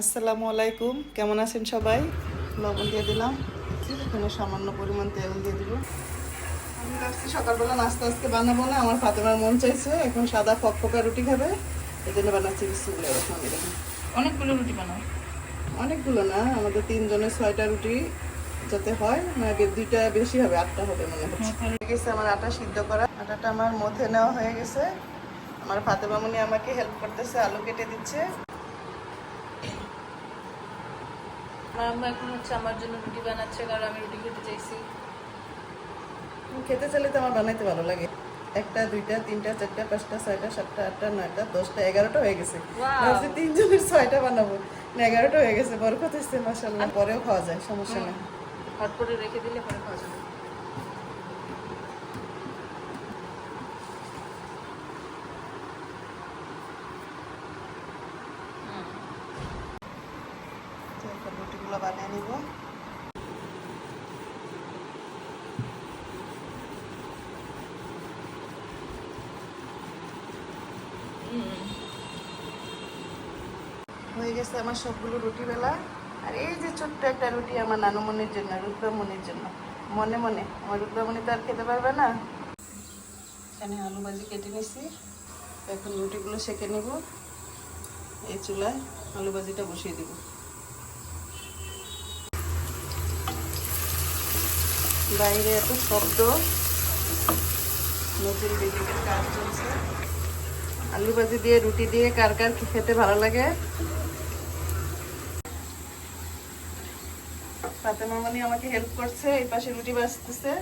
আসসালামু আলাইকুম। কেমন আছেন সবাই? লবণ দিয়ে দিলাম। এখানে সামান্য পরিমাণ তেল দিয়ে দিব। আমি ভাবছি সকালবেলা নাস্তা আজকে বানাবো না আমার ফাতেমার মন চাইছে। এখন সাদা ফক ফকফকা রুটি খাবে। এই জন্য বানাচ্ছি বিস্কুট রসমানি অনেকগুলো রুটি বানাও। অনেকগুলো না আমাদের তিনজনের ছয়টা রুটি যাতে হয় মানে দুইটা বেশি হবে আটটা হবে মনে হচ্ছে। হয়ে গেছে আমার আটা সিদ্ধ করা। আটাটা আমার মধ্যে নেওয়া হয়ে গেছে। আমার ফাতেমা মনি আমাকে হেল্প করতেছে আলু কেটে দিচ্ছে। আমার আম্মা এখন হচ্ছে আমার জন্য রুটি বানাচ্ছে কারণ আমি রুটি খেতে চাইছি। খেতে চাইলে তো আমার বানাইতে ভালো লাগে। একটা দুইটা তিনটা চারটা পাঁচটা ছয়টা সাতটা আটটা নয়টা দশটা এগারোটা হয়ে গেছে! ভাবছি তিনজনের ছয়টা বানাবো। না এগারোটা হয়ে গেছে বরকত হচ্ছে মাসাল্লাহ পরেও খাওয়া যায় সমস্যা নেই। হট করে রেখে দিলে পরে খাওয়া যাবে তো রুটিগুলো বানিয়ে নিব হয়ে গেছে আমার সবগুলো রুটি বেলা। আর এই যে ছোট্ট একটা রুটি আমার নানুমনির জন্য রুদ্রমণির জন্য। মনে মনে আমার রুদ্রমণি তো আর খেতে পারবে না। এখানে আলু ভাজি কেটে নিছি। এখন রুটিগুলো সেঁকে নেব। এই চুলায় আলু ভাজিটা বসিয়ে দিব। বাইরে এত শব্দ। নতুন বিল্ডিংয়ের কাজ চলছে। আলু ভাজি দিয়ে, রুটি দিয়ে কার কার খেতে ভালো লাগে? ফাতেমা মামনি আমাকে হেল্প করছে, এই পাশে রুটি বাজতেছে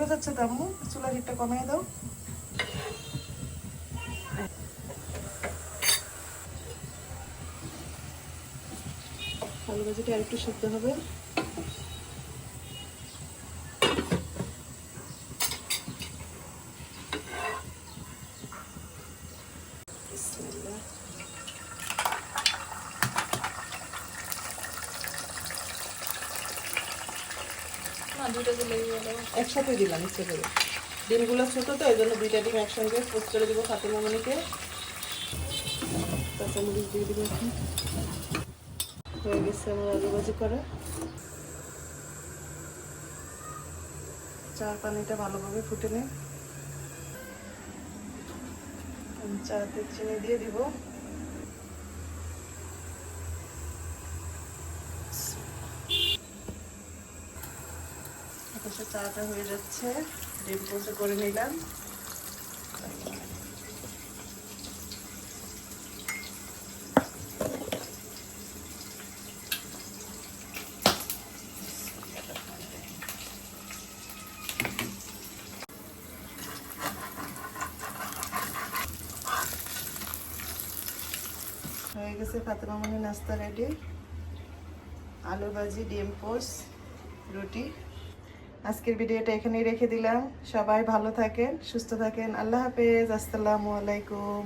পুড়ে যাচ্ছে তো চুলার হিটটা কমিয়ে দাও। আলু ভাজিটা আর একটু সিদ্ধ হবে বিসমিল্লাহ। না দুটো দিলে গেল একসাথে দিলাম, ইচ্ছে করে। ডিমগুলো ছোটো তো, এই জন্য দুইটা ডিম একসঙ্গে পোস্ট করে দিব ফাতেমা মনিকে। কাঁচামরিচ দিয়ে দিব হয়ে গেছে আমার আলু ভাজি করা। চার পানিটা ভালোভাবে ফুটে নে আমি চাতে চিনি দিয়ে দিব। আকাশে চাটা হয়ে যাচ্ছে। ডিম পোস্ট করে নিলাম। হয়ে গেছে ফাতেমা মনি নাস্তা রেডি। আলু ভাজি, ডিম পোস্ট রুটি। আজকের ভিডিওটা এখানেই রেখে দিলাম। সবাই ভালো থাকেন সুস্থ থাকেন। আল্লাহ হাফেজ। আসসালামু আলাইকুম।